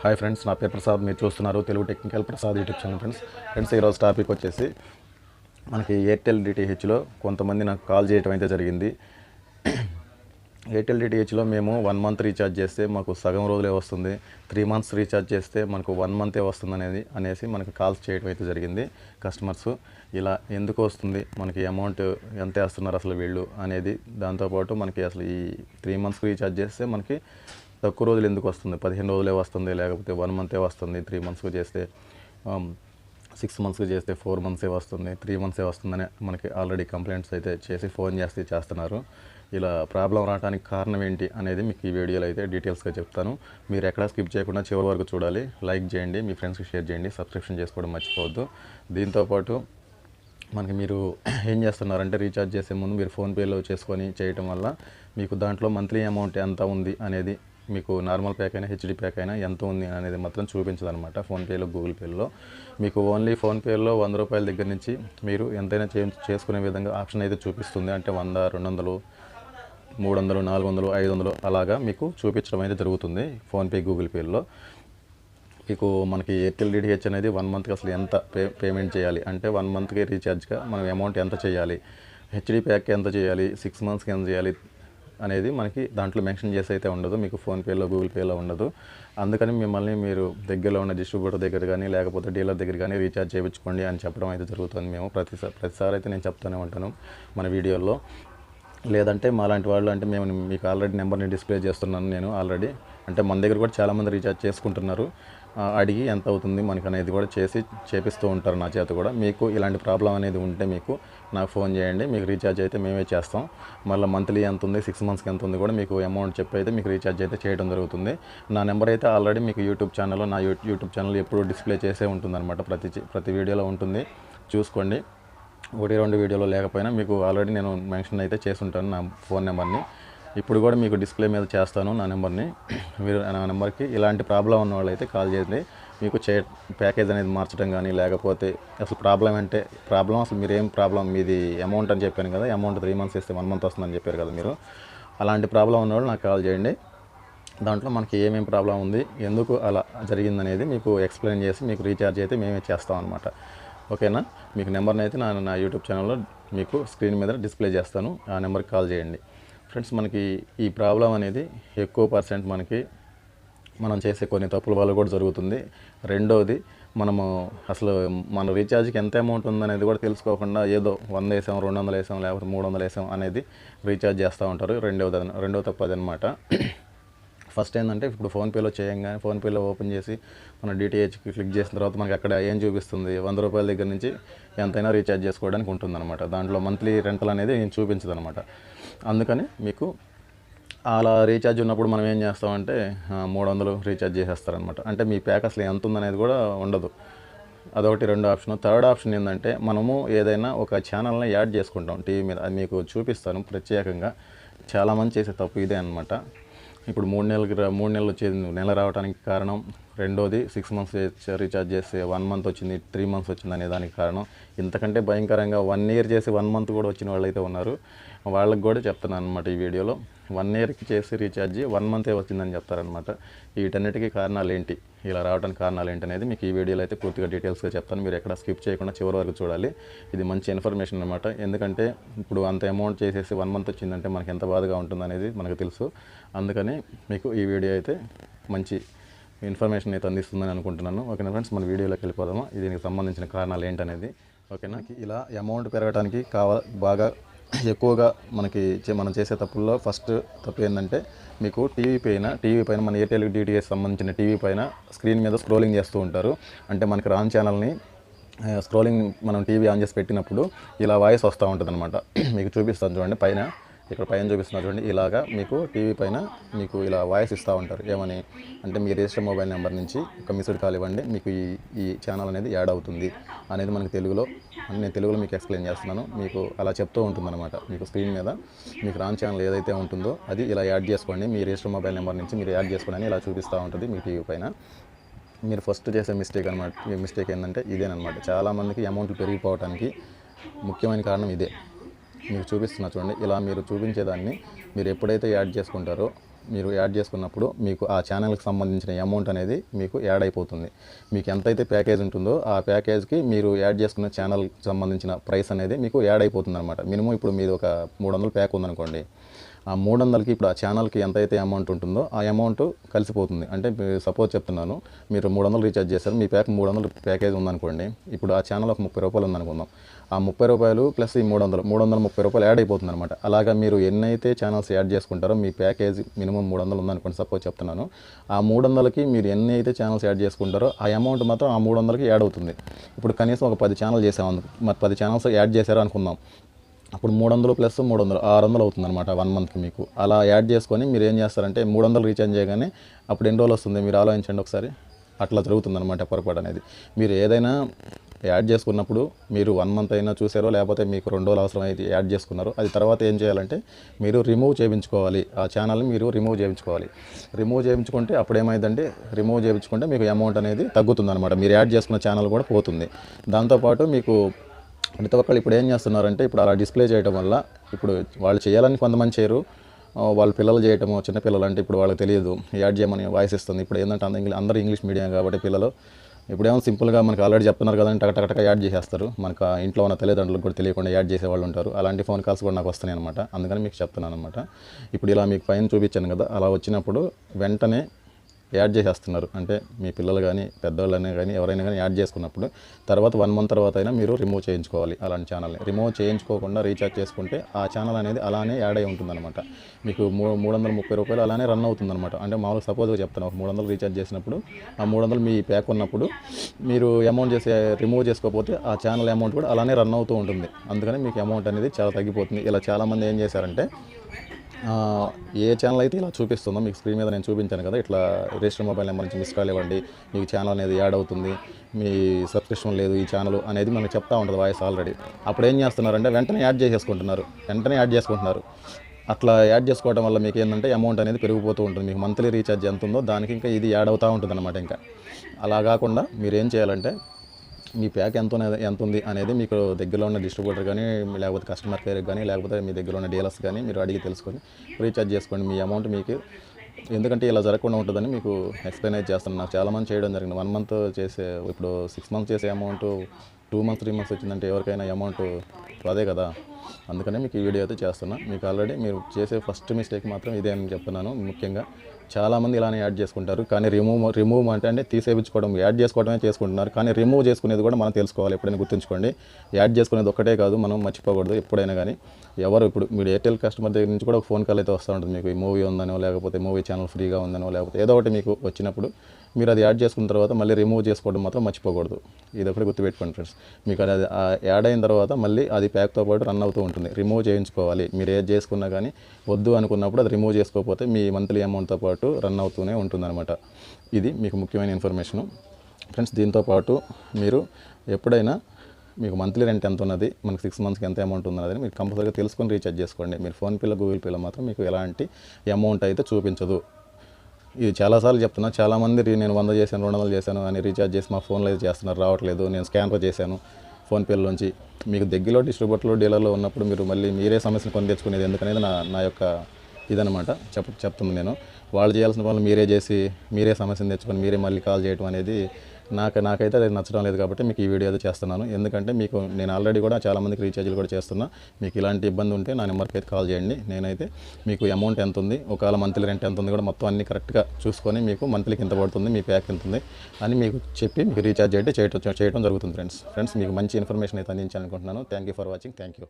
Hi friends నా పేరు ప్రసాద్ మీరు చూస్తున్నారు Telugu technical Prasad YouTube channel friends. Friends ఈరోజు టాపిక్ వచ్చేసి మనకి ఎయిర్టెల్ డిటిహెచ్లో కొంతమంది నాకు కాల్ చేయటం అయితే జరిగింది. ఎయిర్టెల్ డిటిహెచ్లో మేము వన్ మంత్ రీఛార్జ్ చేస్తే మాకు సగం రోజులే వస్తుంది. త్రీ మంత్స్ రీఛార్జ్ చేస్తే మనకు వన్ మంతే వస్తుంది అనేది అనేసి మనకు కాల్స్ చేయడం అయితే జరిగింది కస్టమర్స్. ఇలా ఎందుకు వస్తుంది మనకి అమౌంట్ ఎంత వేస్తున్నారు అసలు వీళ్ళు అనేది దాంతోపాటు మనకి అసలు ఈ త్రీ మంత్స్ రీఛార్జ్ చేస్తే మనకి తక్కువ రోజులు ఎందుకు వస్తుంది? పదిహేను రోజులే వస్తుంది లేకపోతే వన్ మంతే వస్తుంది త్రీ మంత్స్కి చేస్తే సిక్స్ మంత్స్కి చేస్తే ఫోర్ మంత్సే వస్తుంది త్రీ మంత్సే వస్తుందని మనకి ఆల్రెడీ కంప్లైంట్స్ అయితే చేసి ఫోన్ చేస్తే చేస్తున్నారు. ఇలా ప్రాబ్లం రావడానికి కారణం ఏంటి అనేది మీకు ఈ వీడియోలో అయితే డీటెయిల్స్గా చెప్తాను. మీరు ఎక్కడా స్కిప్ చేయకుండా చివరి వరకు చూడాలి. లైక్ చేయండి మీ ఫ్రెండ్స్కి షేర్ చేయండి సబ్స్క్రిప్షన్ చేసుకోవడం మర్చిపోవద్దు. దీంతోపాటు మనకి మీరు ఏం చేస్తున్నారంటే రీఛార్జ్ చేసే ముందు మీరు ఫోన్పేలో చేసుకొని చేయటం వల్ల మీకు దాంట్లో మంత్లీ అమౌంట్ ఎంత ఉంది అనేది మీకు నార్మల్ ప్యాక్ అయినా హెచ్డి ప్యాక్ అయినా ఎంత ఉంది అనేది మాత్రం చూపించదు అనమాట ఫోన్పేలో గూగుల్ పేలో. మీకు ఓన్లీ ఫోన్పేలో వంద రూపాయల దగ్గర నుంచి మీరు ఎంతైనా చే చేసుకునే విధంగా ఆప్షన్ అయితే చూపిస్తుంది. అంటే వంద రెండు వందలు మూడు వందలు నాలుగు వందలు ఐదు వందలు అలాగా మీకు చూపించడం అయితే జరుగుతుంది ఫోన్పే గూగుల్ పేలో. మీకు మనకి ఎయిర్టెల్ డిటిహెచ్ అనేది వన్ మంత్కి అసలు ఎంత పే పేమెంట్ చేయాలి? అంటే వన్ మంత్కి రీఛార్జ్గా మనం అమౌంట్ ఎంత చేయాలి? హెచ్డి ప్యాక్కి ఎంత చేయాలి? సిక్స్ మంత్స్కి ఎంత చేయాలి? అనేది మనకి దాంట్లో మెన్షన్ చేసి అయితే ఉండదు. మీకు ఫోన్పేలో గూగుల్ పేలో ఉండదు. అందుకని మిమ్మల్ని మీరు దగ్గరలో ఉన్న డిస్ట్రిబ్యూటర్ దగ్గర కానీ లేకపోతే డీలర్ దగ్గర కానీ రీఛార్జ్ చేయించుకోండి అని చెప్పడం అయితే జరుగుతుంది. మేము ప్రతిసారి ప్రతిసారి అయితే నేను చెప్తూనే ఉంటాను మన వీడియోలో లేదంటే మాలాంటి వాళ్ళు అంటే మేము మీకు ఆల్రెడీ నెంబర్ని డిస్ప్లే చేస్తున్నాను నేను ఆల్రెడీ. అంటే మన దగ్గర కూడా చాలామంది రీఛార్జ్ చేసుకుంటున్నారు. అడిగి ఎంత అవుతుంది మనకి అనేది కూడా చేసి చేపిస్తూ ఉంటారు నా చేత కూడా. మీకు ఇలాంటి ప్రాబ్లం అనేది ఉంటే మీకు నాకు ఫోన్ చేయండి. మీకు రీఛార్జ్ అయితే మేమే చేస్తాం. మళ్ళీ మంత్లీ ఎంత ఉంది సిక్స్ మంత్స్కి ఎంత ఉంది కూడా మీకు అమౌంట్ చెప్పి అయితే మీకు రీఛార్జ్ అయితే చేయడం జరుగుతుంది. నా నెంబర్ అయితే ఆల్రెడీ మీకు యూట్యూబ్ ఛానల్లో నా యూట్యూబ్ ఛానల్ ఎప్పుడు డిస్ప్లే చేసే ఉంటుందన్నమాట. ప్రతి ప్రతి వీడియోలో ఉంటుంది. చూసుకోండి. ఒకటి రెండు వీడియోలో లేకపోయినా మీకు ఆల్రెడీ నేను మెన్షన్ అయితే చేసి ఉంటాను నా ఫోన్ నెంబర్ని. ఇప్పుడు కూడా మీకు డిస్ప్లే మీద చేస్తాను నా నెంబర్ని. మీరు నా నెంబర్కి ఇలాంటి ప్రాబ్లం ఉన్న వాళ్ళైతే కాల్ చేయండి. మీకు చే ప్యాకేజ్ అనేది మార్చడం కానీ లేకపోతే అసలు ప్రాబ్లం అంటే ప్రాబ్లం అసలు మీరు ఏం ప్రాబ్లం మీది అమౌంట్ అని చెప్పాను కదా అమౌంట్ త్రీ మంత్స్ ఇస్తే వన్ మంత్ వస్తుందని చెప్పారు కదా మీరు. అలాంటి ప్రాబ్లం ఉన్నవాళ్ళు నాకు కాల్ చేయండి. దాంట్లో మనకి ఏమేమి ప్రాబ్లం ఉంది ఎందుకు అలా జరిగిందనేది మీకు ఎక్స్ప్లెయిన్ చేసి మీకు రీఛార్జ్ అయితే మేమే చేస్తాం అనమాట ఓకేనా? మీకు నెంబర్ని అయితే నా నా యూట్యూబ్ ఛానల్లో మీకు స్క్రీన్ మీద డిస్ప్లే చేస్తాను. ఆ నెంబర్కి కాల్ చేయండి. ఫ్రెండ్స్ మనకి ఈ ప్రాబ్లం అనేది ఎక్కువ పర్సెంట్ మనకి మనం చేసే కొన్ని తప్పుల వల్ల కూడా జరుగుతుంది. రెండోది మనము అసలు మన రీఛార్జ్కి ఎంత అమౌంట్ ఉందనేది కూడా తెలుసుకోకుండా ఏదో వంద వేసాం రెండు వందలు వేసాం లేకపోతే మూడు వందలు వేసాం అనేది రీఛార్జ్ చేస్తూ ఉంటారు. రెండవది రెండవ తప్పు అదనమాట ఫస్ట్ ఏంటంటే ఇప్పుడు ఫోన్పేలో చేయంగానే ఫోన్పేలో ఓపెన్ చేసి మన డిటిహెచ్కి క్లిక్ చేసిన తర్వాత మనకి అక్కడ ఏం చూపిస్తుంది? వంద రూపాయల దగ్గర నుంచి ఎంతైనా రీఛార్జ్ చేసుకోవడానికి ఉంటుందన్నమాట. దాంట్లో మంత్లీ రెంటల్ అనేది ఏం చూపించదు అనమాట అందుకని మీకు అలా రీఛార్జ్ ఉన్నప్పుడు మనం ఏం చేస్తామంటే మూడు వందలు రీఛార్జ్ చేసేస్తారనమాట అంటే మీ ప్యాక్ అసలు ఎంత ఉందనేది కూడా ఉండదు. అదొకటి రెండు ఆప్షన్. థర్డ్ ఆప్షన్ ఏంటంటే మనము ఏదైనా ఒక ఛానల్ని యాడ్ చేసుకుంటాం. టీవీ మీద. అది మీకు చూపిస్తాను ప్రత్యేకంగా. చాలామంది చేసే తప్పు ఇదే అనమాట ఇప్పుడు మూడు నెలలకి మూడు నెలలు వచ్చేది నెల రావడానికి కారణం. రెండోది సిక్స్ మంత్స్ రీఛార్జ్ చేస్తే వన్ మంత్ వచ్చింది త్రీ మంత్స్ వచ్చింది అనే దానికి కారణం. ఇంతకంటే భయంకరంగా వన్ ఇయర్ చేసి వన్ మంత్ కూడా వచ్చిన వాళ్ళు అయితే ఉన్నారు. వాళ్ళకి కూడా చెప్తున్నాను అనమాట ఈ వీడియోలో. వన్ ఇయర్కి చేసి రీఛార్జ్ వన్ మంతే వచ్చిందని చెప్తారనమాట వీటన్నిటికీ కారణాలు ఏంటి ఇలా రావడానికి కారణాలు ఏంటి అనేది మీకు ఈ వీడియోలో అయితే పూర్తిగా డీటెయిల్స్గా చెప్తాను. మీరు ఎక్కడ స్కిప్ చేయకుండా చివరి వరకు చూడాలి. ఇది మంచి ఇన్ఫర్మేషన్ అనమాట ఎందుకంటే ఇప్పుడు అంత అమౌంట్ చేసేసి వన్ మంత్ వచ్చిందంటే మనకి ఎంత బాధగా ఉంటుందనేది మనకు తెలుసు. అందుకని మీకు ఈ వీడియో అయితే మంచి ఇన్ఫర్మేషన్ అయితే అందిస్తుందని అనుకుంటున్నాను. ఓకేనా ఫ్రెండ్స్? మన వీడియోలోకి వెళ్ళిపోదామా? దీనికి సంబంధించిన కారణాలు ఏంటనేది. ఓకేనా? ఇలా అమౌంట్ పెరగడానికి కావ బాగా ఎక్కువగా మనకి చే- మనం చేసే తప్పుల్లో ఫస్ట్ తప్పు ఏంటంటే మీకు టీవీ పైన టీవీ పైన మన ఎయిర్టెల్ డిటిఎస్ సంబంధించిన టీవీ పైన స్క్రీన్ మీద స్క్రోలింగ్ చేస్తూ ఉంటారు. అంటే మనకి రాన్ ఛానల్ని స్క్రోలింగ్ మనం టీవీ ఆన్ చేసి పెట్టినప్పుడు ఇలా వాయిస్ వస్తూ ఉంటుంది అనమాట మీకు చూపిస్తాను చూడండి. పైన ఇక్కడ పైన చూపిస్తున్నారు చూడండి ఇలాగా మీకు టీవీ పైన మీకు ఇలా వాయిస్ ఇస్తూ ఉంటారు. ఏమని? అంటే మీ రిజిస్టర్ మొబైల్ నెంబర్ నుంచి ఒక మిస్డ్ కాల్ ఇవ్వండి మీకు ఈ ఈ ఛానల్ అనేది యాడ్ అవుతుంది అనేది మనకి తెలుగులో అని నేను తెలుగులో మీకు ఎక్స్ప్లెయిన్ చేస్తున్నాను. మీకు అలా చెప్తూ ఉంటుందన్నమాట. మీకు స్క్రీన్ మీద మీకు రాన్ ఛానల్ ఏదైతే ఉంటుందో అది ఇలా యాడ్ చేసుకోండి. మీ రిజిస్టర్ మొబైల్ నెంబర్ నుంచి మీరు యాడ్ చేసుకోండి అని ఇలా చూపిస్తూ ఉంటుంది మీ టీవీ పైన. మీరు ఫస్ట్ చేసే మిస్టేక్ అనమాట మీ మిస్టేక్ ఏంటంటే ఇదేనమాట చాలామందికి అమౌంట్లు పెరిగిపోవడానికి ముఖ్యమైన కారణం ఇదే. మీకు చూపిస్తున్నా చూడండి. ఇలా మీరు చూపించేదాన్ని మీరు ఎప్పుడైతే యాడ్ చేసుకుంటారో మీరు యాడ్ చేసుకున్నప్పుడు మీకు ఆ ఛానల్కి సంబంధించిన అమౌంట్ అనేది మీకు యాడ్ అయిపోతుంది. మీకు ఎంతైతే ప్యాకేజ్ ఉంటుందో ఆ ప్యాకేజ్కి మీరు యాడ్ చేసుకున్న ఛానల్కి సంబంధించిన ప్రైస్ అనేది మీకు యాడ్ అయిపోతుంది అనమాట మినిమం ఇప్పుడు మీరు ఒక మూడు వందల ప్యాక్ ఉందనుకోండి. ఆ మూడు వందలకి ఇప్పుడు ఆ ఛానల్కి ఎంతైతే అమౌంట్ ఉంటుందో ఆ అమౌంట్ కలిసిపోతుంది. అంటే సపోజ్ చెప్తున్నాను మీరు మూడు వందలు రీఛార్జ్ చేశారు మీ ప్యాక్ మూడు వందలు ప్యాకేజ్ ఉందనుకోండి ఇప్పుడు ఆ ఛానల్ ఒక ముప్పై రూపాయలు ఉందనుకుందాం. ఆ ముప్పై రూపాయలు ప్లస్ ఈ మూడు వందలు మూడు వందల ముప్పై రూపాయలు యాడ్ అయిపోతుంది అనమాట అలాగా మీరు ఎన్నైతే ఛానల్స్ యాడ్ చేసుకుంటారో మీ ప్యాకేజ్ మినిమం మూడు వందలు ఉందనుకోండి సపోజ్ చెప్తున్నాను ఆ మూడు వందలకి మీరు ఎన్ని అయితే ఛానల్స్ యాడ్ చేసుకుంటారో ఆ అమౌంట్ మాత్రం ఆ మూడు వందలకి యాడ్ అవుతుంది. ఇప్పుడు కనీసం ఒక పది ఛానల్ చేసాం మరి పది ఛానల్స్ యాడ్ చేశారు అనుకుందాం అప్పుడు మూడు వందలు ప్లస్ మూడు వందలు ఆరు వందలు అవుతుంది అనమాట వన్ మంత్కి మీకు. అలా యాడ్ చేసుకొని మీరు ఏం చేస్తారంటే మూడు వందలు రీఛార్జ్ చేయగానే అప్పుడు ఎన్ని రోజులు వస్తుంది? మీరు ఆలోచించండి ఒకసారి. అట్లా జరుగుతుంది అనమాట పొరపాటు అనేది. మీరు ఏదైనా యాడ్ చేసుకున్నప్పుడు మీరు వన్ మంత్ అయినా చూసారో లేకపోతే మీకు రెండు రోజులు అవసరం అయితే యాడ్ చేసుకున్నారో అది తర్వాత ఏం చేయాలంటే మీరు రిమూవ్ చేయించుకోవాలి. ఆ ఛానల్ని మీరు రిమూవ్ చేయించుకోవాలి. రిమూవ్ చేయించుకుంటే అప్పుడు ఏమైందంటే రిమూవ్ చేయించుకుంటే మీకు అమౌంట్ అనేది తగ్గుతుంది అనమాట మీరు యాడ్ చేసుకున్న ఛానల్ కూడా పోతుంది. దాంతోపాటు మీకు ప్రతి ఒక్కళ్ళు ఇప్పుడు ఏం చేస్తున్నారంటే ఇప్పుడు అలా డిస్ప్లే చేయడం వల్ల ఇప్పుడు వాళ్ళు చేయాలని కొంతమంది చేయరు. వాళ్ళ పిల్లలు చేయటము చిన్నపిల్లలు అంటే ఇప్పుడు వాళ్ళకి తెలియదు. యాడ్ చేయమని వాయిస్ ఇస్తుంది. ఇప్పుడు ఏంటంటే అందరూ అందరూ ఇంగ్లీష్ మీడియం కాబట్టి పిల్లలు ఇప్పుడేమో సింపుల్గా మనకి ఆల్రెడీ చెప్తున్నారు కదండి టకటకటక యాడ్ చేసేస్తారు. మనకు ఇంట్లో ఉన్న తల్లిదండ్రులకు కూడా తెలియకుండా యాడ్ చేసే వాళ్ళు ఉంటారు. అలాంటి ఫోన్ కాల్స్ కూడా నాకు వస్తున్నాయి అనమాట అందుకని మీకు చెప్తున్నాను అనమాట ఇప్పుడు ఇలా మీకు పైన చూపించాను కదా అలా వచ్చినప్పుడు వెంటనే యాడ్ చేసేస్తున్నారు. అంటే మీ పిల్లలు కానీ పెద్దవాళ్ళని కానీ ఎవరైనా కానీ యాడ్ చేసుకున్నప్పుడు తర్వాత వన్ మంత్ తర్వాత అయినా మీరు రిమూవ్ చేయించుకోవాలి అలాంటి ఛానల్ని. రిమూవ్ చేయించుకోకుండా రీఛార్జ్ చేసుకుంటే ఆ ఛానల్ అనేది అలానే యాడ్ అయి ఉంటుందన్నమాట. మీకు మూ మూడు వందల ముప్పై రూపాయలు అలానే రన్ అవుతుందన్నమాట. అంటే మామూలుగా సపోజ్గా చెప్తాను ఒక మూడు వందలు రీఛార్జ్ చేసినప్పుడు ఆ మూడు వందలు మీ ప్యాక్ ఉన్నప్పుడు మీరు అమౌంట్ చేసే రిమూవ్ చేసుకోకపోతే ఆ ఛానల్ అమౌంట్ కూడా అలానే రన్ అవుతూ ఉంటుంది. అందుకని మీకు అమౌంట్ అనేది చాలా తగ్గిపోతుంది. ఇలా చాలామంది ఏం చేశారంటే ఏ ఛానల్ అయితే ఇలా చూపిస్తుందో మీకు స్క్రీన్ మీద నేను చూపించాను కదా ఇట్లా రిజిస్టర్ మొబైల్ నెంబర్ నుంచి మిస్ కాల్ ఇవ్వండి మీకు ఛానల్ అనేది యాడ్ అవుతుంది మీ సబ్స్క్రిప్షన్ లేదు ఈ ఛానల్ అనేది మనకు చెప్తా ఉంటుంది వాయిస్ ఆల్రెడీ అప్పుడు ఏం చేస్తున్నారంటే వెంటనే యాడ్ చేసేసుకుంటున్నారు వెంటనే యాడ్ చేసుకుంటున్నారు. అట్లా యాడ్ చేసుకోవడం వల్ల మీకు ఏంటంటే అమౌంట్ అనేది పెరిగిపోతూ ఉంటుంది మీకు మంత్లీ రీఛార్జ్ ఎంత ఉందో దానికి ఇంకా ఇది యాడ్ అవుతూ ఉంటుంది అనమాట ఇంకా. అలా కాకుండా మీరు ఏం చేయాలంటే మీ ప్యాక్ ఎంత ఎంత ఉంది అనేది మీకు దగ్గరలో ఉన్న డిస్ట్రిబ్యూటర్ కానీ లేకపోతే కస్టమర్ కేర్ కానీ లేకపోతే మీ దగ్గర ఉన్న డీలర్స్ కానీ మీరు అడిగి తెలుసుకొని రీఛార్జ్ చేసుకోండి. మీ అమౌంట్ మీకు ఎందుకంటే ఇలా జరగకుండా ఉంటుందని మీకు ఎక్స్ప్లెయిన్ అయితే చేస్తాను నాకు చాలామంది చేయడం జరిగింది. వన్ మంత్ చేసే ఇప్పుడు సిక్స్ మంత్స్ చేసే amount two months three months వచ్చిందంటే ఎవరికైనా అమౌంట్ అదే కదా. అందుకనే మీకు ఈ వీడియో అయితే చేస్తున్నా. మీకు ఆల్రెడీ మీరు చేసే ఫస్ట్ మిస్టేక్ మాత్రం ఇదే అని చెప్తున్నాను ముఖ్యంగా. చాలామంది ఇలానే యాడ్ చేసుకుంటారు. కానీ రిమూవ్ రిమూవ్ అంటే అంటే తీసేపించుకోవడం యాడ్ చేసుకోవడమే చేసుకుంటున్నారు. కానీ రిమూవ్ చేసుకునేది కూడా మనం తెలుసుకోవాలి. ఎప్పుడైనా గుర్తుంచుకోండి. యాడ్ చేసుకునేది ఒక్కటే కాదు మనం మర్చిపోకూడదు ఎప్పుడైనా కానీ. ఎవరు ఇప్పుడు మీరు ఎయిర్టెల్ కస్టమర్ దగ్గర నుంచి కూడా ఒక ఫోన్ కాల్ అయితే వస్తూ ఉంటుంది మీకు. ఈ మూవీ ఉందనో లేకపోతే మూవీ ఛానల్ ఫ్రీగా ఉందనో లేకపోతే ఏదో ఒకటి మీకు వచ్చినప్పుడు మీరు అది యాడ్ చేసుకున్న తర్వాత మళ్ళీ రిమూవ్ చేసుకోవడం మాత్రం మర్చిపోకూడదు. ఇది ఒకటి గుర్తుపెట్టుకోండి ఫ్రెండ్స్ మీకు అది యాడ్ అయిన తర్వాత మళ్ళీ అది ప్యాక్తో పాటు రన్ అవుతూ ఉంటుంది. రిమూవ్ చేయించుకోవాలి. మీరు ఏది చేసుకున్నా కానీ వద్దు అనుకున్నప్పుడు అది రిమూవ్ చేసుకోకపోతే మీ మంత్లీ అమౌంట్తో పాటు రన్ అవుతూనే ఉంటుందన్నమాట. ఇది మీకు ముఖ్యమైన ఇన్ఫర్మేషను ఫ్రెండ్స్ దీంతో పాటు మీరు ఎప్పుడైనా మీకు మంత్లీ రెంట్ ఎంత ఉన్నది మనకి సిక్స్ మంత్స్కి ఎంత అమౌంట్ ఉన్నది మీరు కంపల్సరీగా తెలుసుకొని రీఛార్జ్ చేసుకోండి. మీరు ఫోన్పేలో గూగుల్ పేలో మాత్రం మీకు ఎలాంటి అమౌంట్ అయితే చూపించదు. ఇది చాలాసార్లు చెప్తున్నా. చాలామంది నేను వంద చేశాను రెండు వందలు చేశాను అని రీఛార్జ్ చేసి మా ఫోన్లో అయితే చేస్తున్నారు. రావట్లేదు. నేను స్కానర్ చేశాను ఫోన్పేలోంచి మీకు దగ్గరలో డిస్ట్రిబ్యూటర్లో డీలర్లో ఉన్నప్పుడు మీరు మళ్ళీ మీరే సమస్యను కొని తెచ్చుకునేది ఎందుకనేది నా నా యొక్క ఇదనమాట చెప్ చెప్తుంది నేను. వాళ్ళు చేయాల్సిన పనులు మీరే చేసి మీరే సమస్యను తెచ్చుకొని మీరే మళ్ళీ కాల్ చేయడం అనేది నాకు నాకైతే అది నచ్చడం లేదు కాబట్టి మీకు ఈ వీడియో అయితే చేస్తున్నాను. ఎందుకంటే మీకు నేను ఆల్రెడీ కూడా చాలామందికి రీఛార్జ్లు కూడా చేస్తున్నా. మీకు ఇలాంటి ఇబ్బంది ఉంటే నా నెంబర్కి అయితే కాల్ చేయండి. నేనైతే మీకు అమౌంట్ ఎంత ఉంది ఒకవేళ మంత్లీ రెంట్ ఎంత ఉంది కూడా మొత్తం అన్ని కరెక్ట్గా చూసుకొని మీకు మంత్లీకి ఎంత పడుతుంది మీ ప్యాక్ ఎంత ఉంది అని మీకు చెప్పి మీకు రీఛార్జ్ అయితే చేయటం చేయడం జరుగుతుంది ఫ్రెండ్స్ ఫ్రెండ్స్ మీకు మంచి ఇన్ఫర్మేషన్ అయితే అందించాలనుకుంటున్నాను. Thank you for watching thank you